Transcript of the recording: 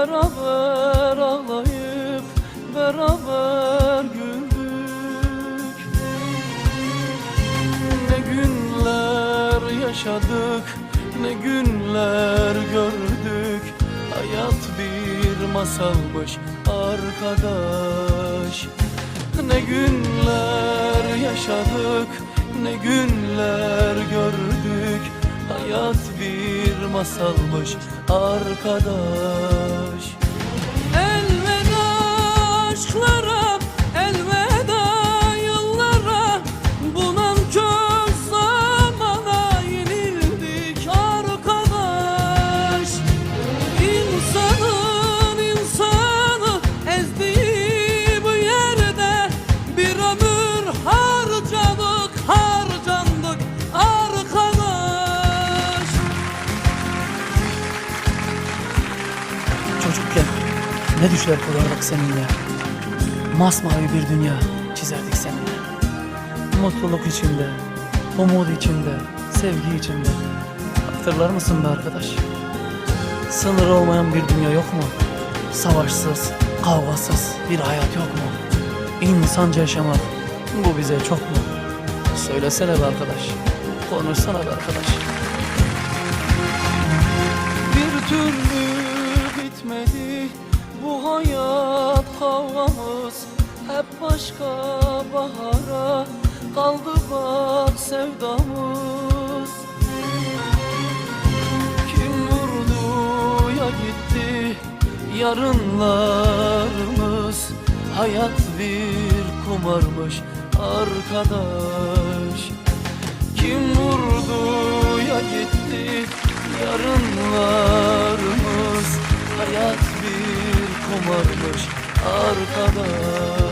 beraber ağlayıp beraber güldük. Ne günler yaşadık ne günler gördük. Hayat bir masalmış arkadaş. Ne günler yaşadık ne günler gördük. Hayat bir masalmış arkadaş. Çocukken ne düşler kurardık seninle Masmavi bir dünya çizerdik seninle Mutluluk içinde, umut içinde, sevgi içinde Hatırlar mısın be arkadaş? Sınır olmayan bir dünya yok mu? Savaşsız, kavgasız bir hayat yok mu? İnsanca yaşamak bu bize çok mu? Söylesene be arkadaş, konuşsana be arkadaş Bir türlü hayat kavgamız Hep başka bahara kaldı bak sevdamız. Kim vurdu ya gitti yarınlarımız? Hayat bir kumarmış arkadaş. Kim vurdu ya gitti yarınlarımız? Hayat bir kumarmış arkadaş